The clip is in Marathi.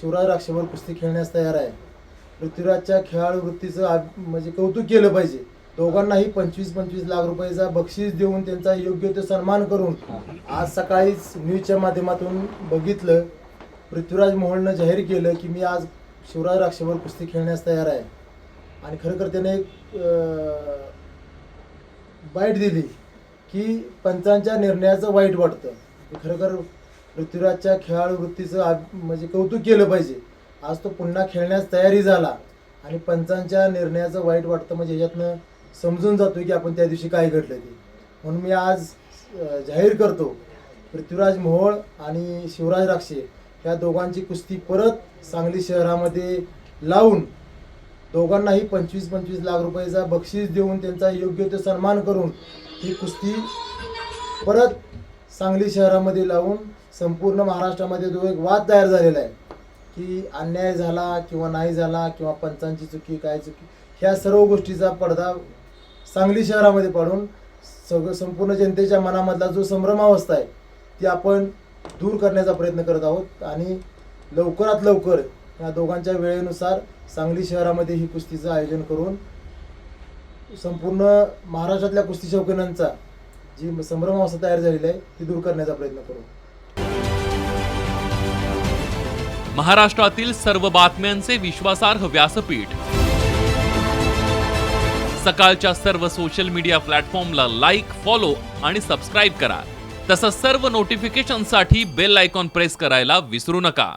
शिवराज राक्षेवर कुस्ती खेळण्यास तयार आहे. पृथ्वीराजच्या खेळाडू वृत्तीचं म्हणजे कौतुक केलं पाहिजे. दोघांनाही पंचवीस पंचवीस लाख रुपयाचा बक्षीस देऊन त्यांचा योग्य तो सन्मान करून आज सकाळीच न्यूजच्या माध्यमातून बघितलं. पृथ्वीराज मोहोळनं जाहीर केलं की मी आज शिवराज राक्षेवर कुस्ती खेळण्यास तयार आहे. आणि खरंतर त्याने एक बाईट दिली की पंचांच्या निर्णयाचं वाईट वाटतं. हे पृथ्वीराजच्या खेळाडू वृत्तीचं आब- म्हणजे कौतुक केलं पाहिजे. आज तो पुन्हा खेळण्यास तयारी झाला. आणि पंचांच्या निर्णयाचं वाईट वाटतं म्हणजे ह्याच्यातनं समजून जातो की आपण त्या दिवशी काय घडलं ते. म्हणून मी आज अं, जाहीर करतो पृथ्वीराज मोहोळ आणि शिवराज राक्षे या दोघांची कुस्ती परत सांगली शहरामध्ये लावून दोघांनाही पंचवीस पंचवीस लाख रुपयाचा बक्षीस देऊन त्यांचा योग्य तो सन्मान करून ही कुस्ती परत सांगली शहरामध्ये लावून संपूर्ण महाराष्ट्रामध्ये जो एक वाद तयार झालेला आहे की अन्याय झाला किंवा नाही झाला किंवा पंचांची चुकी काय चुकी ह्या सर्व गोष्टीचा पडदा सांगली शहरामध्ये पडून सगळं संपूर्ण जनतेच्या मनामधला जो संभ्रमावस्था आहे ती आपण दूर करण्याचा प्रयत्न करत आहोत. आणि लवकरात लवकर या दोघांच्या वेळेनुसार सांगली शहरामध्ये ही कुस्तीचं आयोजन करून संपूर्ण महाराष्ट्रातल्या कुस्ती शौकीनांचा जी संभ्रमावस्था तयार झालेली आहे ती दूर करण्याचा प्रयत्न करू. महाराष्ट्रातील सर्व बातम्यांचे विश्वासार्ह व्यासपीठ. सकाळच्या सर्व सोशल मीडिया प्लॅटफॉर्मला लाईक फॉलो आणि सबस्क्राईब करा. तसंच सर्व नोटिफिकेशनसाठी बेल आयकॉन प्रेस करायला विसरू नका.